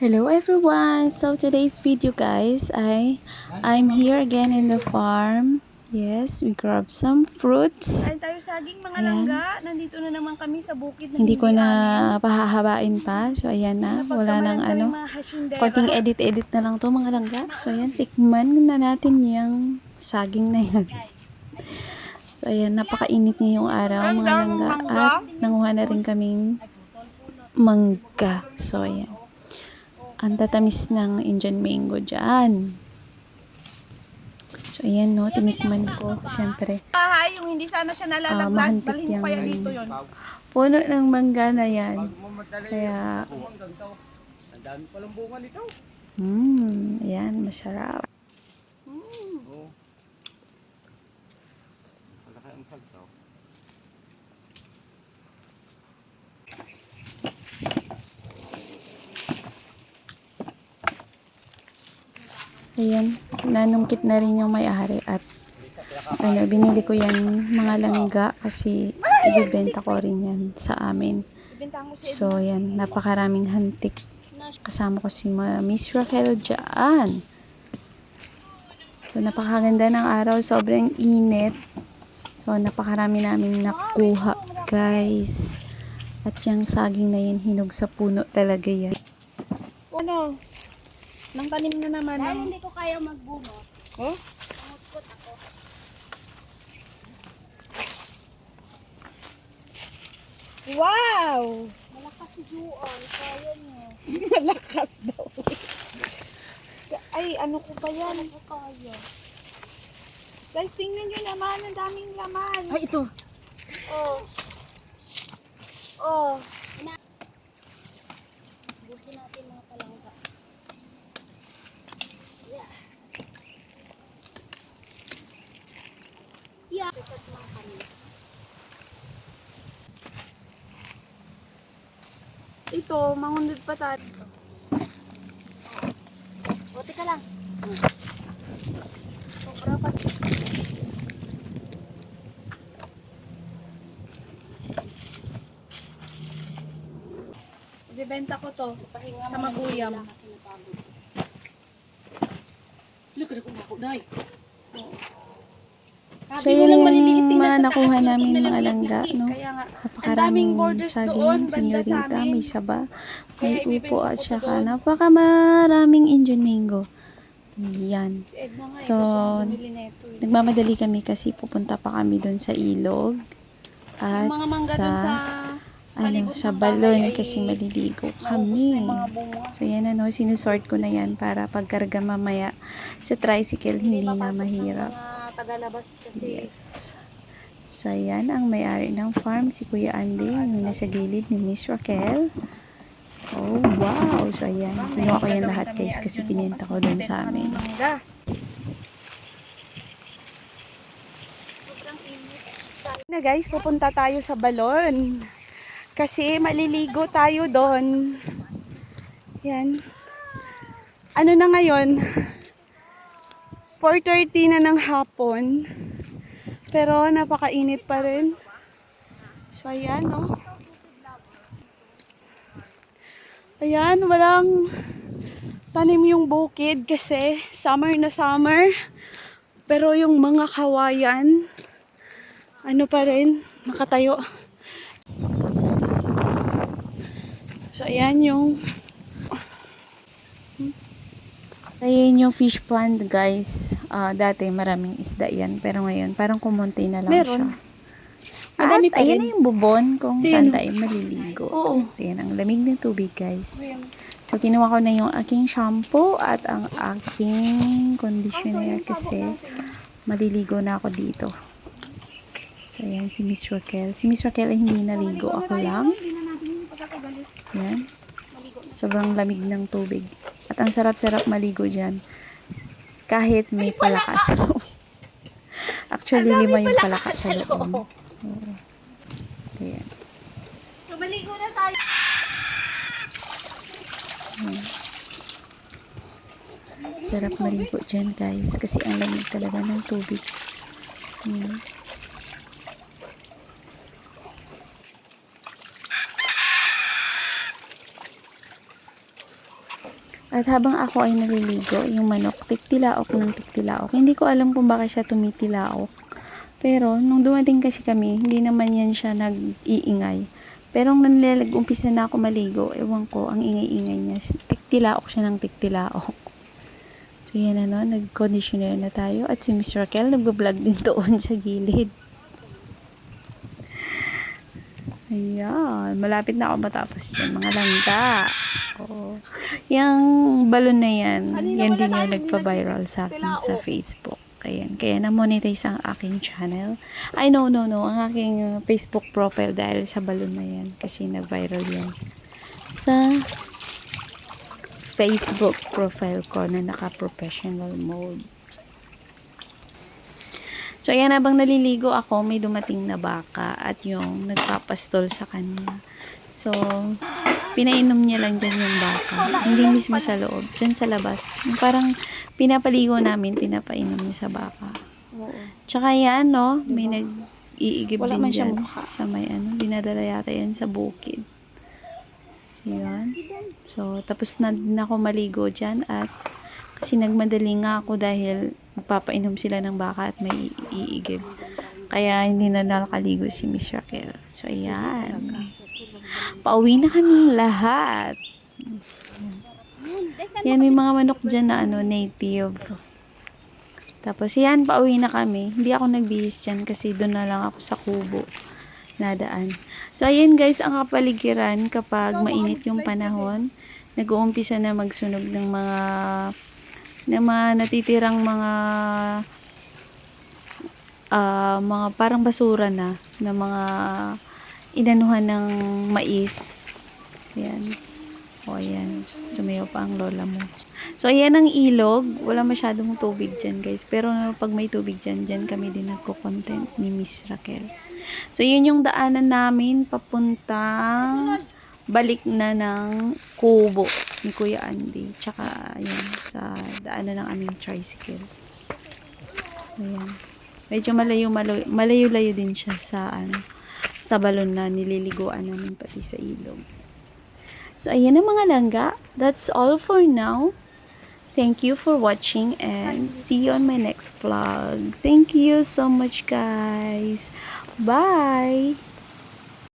Hello everyone! So today's video guys ay I'm here again in the farm. Yes, we grab some fruits. Kain tayo saging mga Ayan. langga. Nandito na naman kami sa bukid na Hindi ko na pahahabain pa. So ayan na, wala nang ano. Konting edit-edit na lang to mga langga. So ayan, tikman na natin yung saging na yan. So ayan, napakainit ngayong araw mga langga. At nanguha na rin kaming mangga. So ayan. Ang tatamis ng Indian mango dyan. So ayan no, tinikman ko. Siyempre, Bahay, yung hindi sana siya nalalaglag. mahantik Balhin mo yung kaya dito yun. puno ng mangga na yan. Kaya. Ang dami palang bunga nito. hmm, ayan, masarap. Oo. Malaki ang sagtaw. Ayan, nanungkit na rin yung may-ari at ano, binili ko yan mga langga kasi ibibenta ko rin yan sa amin. So, yan, napakaraming hantik. Kasama ko si Miss Raquel dyan. So, napakaganda ng araw. Sobrang init. So, napakarami namin nakuha, guys. At yung saging na yun, hinog sa puno talaga yan. Ano? Nang tanim na naman. Dahil ng- hindi ko kaya magbunot, Oh? umutkot ako. Wow! Malakas si Juan, kaya niyo. Malakas daw. Ay, ano ko ba yan? Ano ko kaya? Guys, tingnan nyo naman. Ang daming laman. Ay, ito. Oh. Oh. Busin natin mga palangga. Yeah. Yeah. Pikat mga kami. Ito, mangundod pa tayo. O, teka lang. Sobra pa. Ibibenta ko to. Pahinga Sa maguyam. Look, ano kung ako, day. So, yun yung mga nakuha namin mga langga, no? Napakaraming saging, senyorita, may saba, may upo at saka napakamaraming Indian mango. Yan. Nga, So. Eh. Nagmamadali kami kasi pupunta pa kami doon sa ilog. At sa, ano, sa balon kasi maliligo kami. So yan ano, sinusort ko na yan para pagkarga mamaya sa tricycle hindi na mahirap. Tagalabas kasi Yes. So, ayan ang may-ari ng farm, si Kuya Andy, yung nasa gilid ni Miss Raquel. Oh, wow! So, ayan. Kinuha ko yan lahat, guys, kasi pinenta ko dun sa amin. Na guys, pupunta tayo sa balon. Kasi maliligo tayo doon. Yan. Ano na ngayon? 4.30 na ng hapon. Pero napakainit pa rin. So ayan, no? Ayan, walang tanim yung bukid kasi summer na summer. Pero yung mga kawayan, ano pa rin, nakatayo. So, ayan yung Ayan yung fish pond, guys. Ah, dati maraming isda yan, pero ngayon parang kumunti na lang Meron. siya. Madami At pa ayan rin. na yung bubon kung Ayan. saan tayo maliligo. Oo. So, yan ang lamig ng tubig, guys. So, kinuha ko na yung aking shampoo at ang aking conditioner kasi maliligo na ako dito. So, ayan si Miss Raquel. Si Miss Raquel ay hindi naligo. Ako lang. Yan. Sobrang lamig ng tubig. At ang sarap-sarap maligo dyan. Kahit may palaka sa loob. Actually, lima yung palaka sa loob. Oo. Ayan. So, maligo na tayo. Sarap maligo dyan, guys. Kasi ang lamig talaga ng tubig. Ayan. At habang ako ay naliligo, yung manok, tiktilaok ng tiktilaok. Hindi ko alam kung bakit siya tumitilaok. Pero, nung dumating kasi kami, hindi naman yan siya nag-iingay. Pero nung nalalag-umpisa na ako maligo, ewan ko, ang ingay-ingay niya. Tiktilaok siya ng tiktilaok. So, yan ano, nag-conditioner na tayo. At si Miss Raquel, nagbablog din doon sa gilid. Ayan, malapit na ako matapos dyan, mga langga. Oo. Yung balon na yan, yan din yung nagpa-viral sa akin sa Facebook. Ayan, kaya na-monetize ang aking channel. Ay, no, no, no, ang aking uh, Facebook profile dahil sa balon na yan. Kasi na-viral yan. Sa Facebook profile ko na naka-professional mode. So, ayan, habang naliligo ako, may dumating na baka at yung nagpapastol sa kanya. So, pinainom niya lang dyan yung baka. Hindi mismo sa loob. Dyan sa labas. Yung parang pinapaligo namin, pinapainom niya sa baka. Tsaka yan, no? May nag-iigib Wala din man dyan sa may ano. Dinadala yata yan sa bukid. Yan. So, tapos na din ako maligo dyan at kasi nagmadali nga ako dahil magpapainom sila ng baka at may iigib. Kaya hindi na nakaligo si Miss Raquel. So, ayan. Pauwi na kami lahat. Yan, may mga manok dyan na ano, native. Tapos, yan, pauwi na kami. Hindi ako nagbihis dyan kasi doon na lang ako sa kubo nadaan. So, ayan guys, ang kapaligiran kapag mainit yung panahon, nag-uumpisa na magsunog ng mga ng mga natitirang mga ah, mga parang basura na na mga inanuhan ng mais. Yan. O, ayan. Sumayaw pa ang lola mo. So, ayan ang ilog. Wala masyadong tubig dyan, guys. Pero pag may tubig dyan, dyan kami din nagko-content ni Miss Raquel. So, yun yung daanan namin papuntang balik na ng kubo ni Kuya Andy. Tsaka, ayan, sa daanan ng aming tricycle. Ayan. Medyo malayo, malayo, malayo-layo din siya sa, ano, sa balon na nililiguan namin pati sa ilog. So, ayan ang mga langga. That's all for now. Thank you for watching and see you on my next vlog. Thank you so much, guys. Bye!